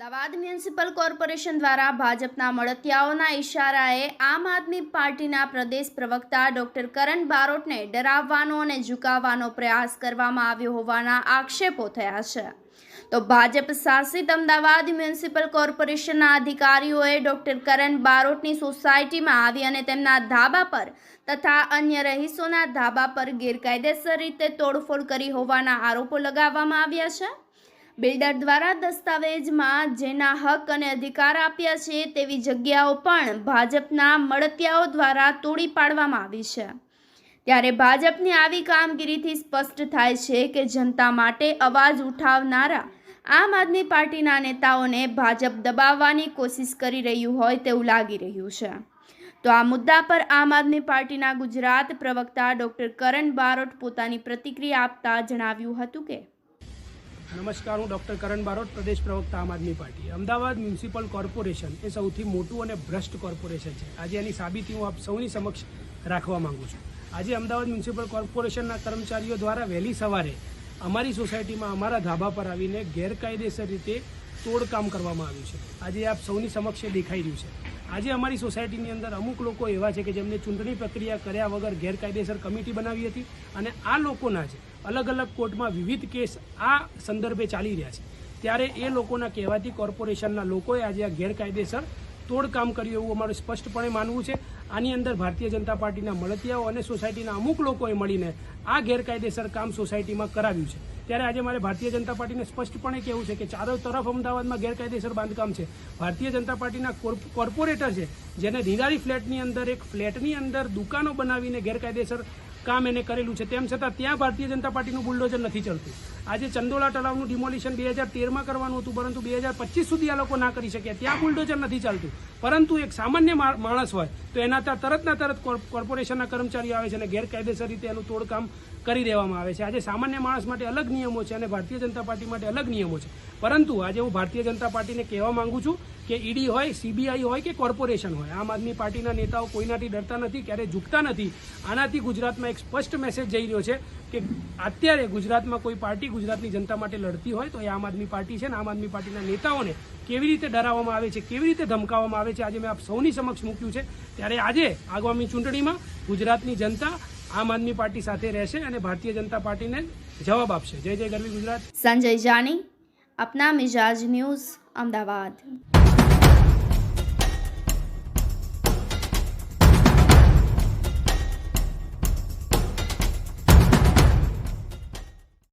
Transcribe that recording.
Ahmedabad municipal corporation દ્વારા ભાજપના મળતિયાઓના ઇશારાએ આમ આદમી પાર્ટીના પ્રદેશ પ્રવક્તા ડોક્ટર કરણ બારોટને ડરાવવાનો અને ઝુકાવવાનો પ્રયાસ કરવામાં આવ્યો હોવાના આક્ષેપો થયા છે. તો ભાજપ શાસિત અમદાવાદ મ્યુનિસિપલ કોર્પોરેશનના અધિકારીઓએ ડોક્ટર કરણ બારોટની સોસાયટીમાં આવી અને તેમના ધાબા પર તથા અન્ય રહીશોના ધાબા પર ગેરકાયદેસર રીતે તોડફોડ કરી હોવાના આરોપો લગાવવામાં આવ્યા છે. બિલ્ડર દ્વારા દસ્તાવેજમાં જેના હક અને અધિકાર આપ્યા છે તેવી જગ્યાઓ પણ ભાજપના મળતિયાઓ દ્વારા તોડી પાડવામાં આવી છે. ત્યારે ભાજપની આવી કામગીરીથી સ્પષ્ટ થાય છે કે જનતા માટે અવાજ ઉઠાવનારા આમ આદમી પાર્ટીના નેતાઓને ભાજપ દબાવવાની કોશિશ કરી રહ્યું હોય તેવું લાગી રહ્યું છે. તો આ મુદ્દા પર આમ આદમી પાર્ટીના ગુજરાત પ્રવક્તા ડૉક્ટર કરણ બારોટ પોતાની પ્રતિક્રિયા આપતા જણાવ્યું હતું કે નમસ્કાર, હું ડૉક્ટર કરણ બારોટ, પ્રદેશ પ્રવક્તા Aam Aadmi party. Ahmedabad municipal corporation એ સૌથી મોટું અને ભ્રષ્ટ કોર્પોરેશન છે. આજે એની સાબિતી હું આપ સૌની સમક્ષ રાખવા માંગુ છું. આજે અમદાવાદ મ્યુનિસિપલ કોર્પોરેશનના કર્મચારીઓ દ્વારા વહેલી સવારે અમારી સોસાયટીમાં અમારા ધાબા પર આવીને ગેરકાયદેસર રીતે તોડકામ કરવામાં આવ્યું છે. આજે આપ સૌની સમક્ષ દેખાઈ રહ્યું છે. આજે અમારી સોસાયટીની અંદર અમુક લોકો એવા છે કે જેમને ચૂંટણી પ્રક્રિયા કર્યા વગર ગેરકાયદેસર કમિટી બનાવી હતી અને આ લોકોના જ અલગ અલગ કોર્ટમાં વિવિધ કેસ આ સંદર્ભે ચાલી રહ્યા છે. ત્યારે એ લોકોના કહેવાથી કોર્પોરેશનના લોકોએ આજે આ ગેરકાયદેસર તોડકામ કર્યું એવું અમારું સ્પષ્ટપણે માનવું છે. આની અંદર ભારતીય જનતા પાર્ટીના મળતિયાઓ અને સોસાયટીના અમુક લોકોએ મળીને આ ગેરકાયદેસર કામ સોસાયટીમાં કરાવ્યું છે. ત્યારે આજે મારે ભારતીય જનતા પાર્ટીને સ્પષ્ટપણે કહેવું છે કે ચારો તરફ અમદાવાદમાં ગેરકાયદેસર બાંધકામ છે. ભારતીય જનતા પાર્ટીના કોર્પ- કોર્પોરેટર છે, જેને નિરારી ફ્લેટની અંદર, એક ફ્લેટની અંદર દુકાનો બનાવીને ગેરકાયદેસર કામ એને કરેલું છે. તેમ છતાં ત્યાં ભારતીય જનતા પાર્ટીનું બુલડોઝર નથી ચાલતું. આજે ચંદોલા તળાવનું ડિમોલિશન બે હજાર તેરમાં કરવાનું હતું, પરંતુ બે હજાર પચીસ સુધી આ લોકો ના કરી શક્યા. ત્યાં બુલડોઝર નથી ચાલતું. પરંતુ એક સામાન્ય માણસ હોય, તો એના ત્યાં તરતના તરત કોર્પ- કોર્પોરેશનના કર્મચારીઓ આવે છે અને ગેરકાયદેસર રીતે એનું તોડકામ કરી દેવામાં આવે છે. આજે સામાન્ય માણસ માટે અલગ નિયમો છે અને ભારતીય જનતા પાર્ટી માટે અલગ નિયમો છે. પરંતુ આજે હું ભારતીય જનતા પાર્ટીને કહેવા માંગુ છું કે ઈડી હોય, સીબીઆઈ હોય કે કોર્પોરેશન હોય, આમ આદમી પાર્ટીના નેતાઓ કોઈનાથી ડરતા નથી, ક્યારેય ઝૂકતા નથી. આનાથી ગુજરાતમાં એક સ્પષ્ટ મેસેજ જઈ રહ્યો છે કે અત્યારે ગુજરાતમાં કોઈ પાર્ટી ગુજરાતની જનતા માટે લડતી હોય તો એ આમ આદમી પાર્ટી છે ને આમ આદમી પાર્ટીના નેતાઓને કેવી રીતે ડરાવવામાં આવે છે, કેવી રીતે ધમકાવવામાં આવે છે, આજે મેં આપ સૌની સમક્ષ મૂક્યું છે. ત્યારે આજે આગામી ચૂંટણીમાં ગુજરાતની જનતા આમ આદમી પાર્ટી સાથે રહેશે અને ભારતીય જનતા પાર્ટીને જવાબ આપશે. જય જય ગરવી ગુજરાત. સંજય જાની, અપના મિજાજ ન્યૂઝ, અમદાવાદ.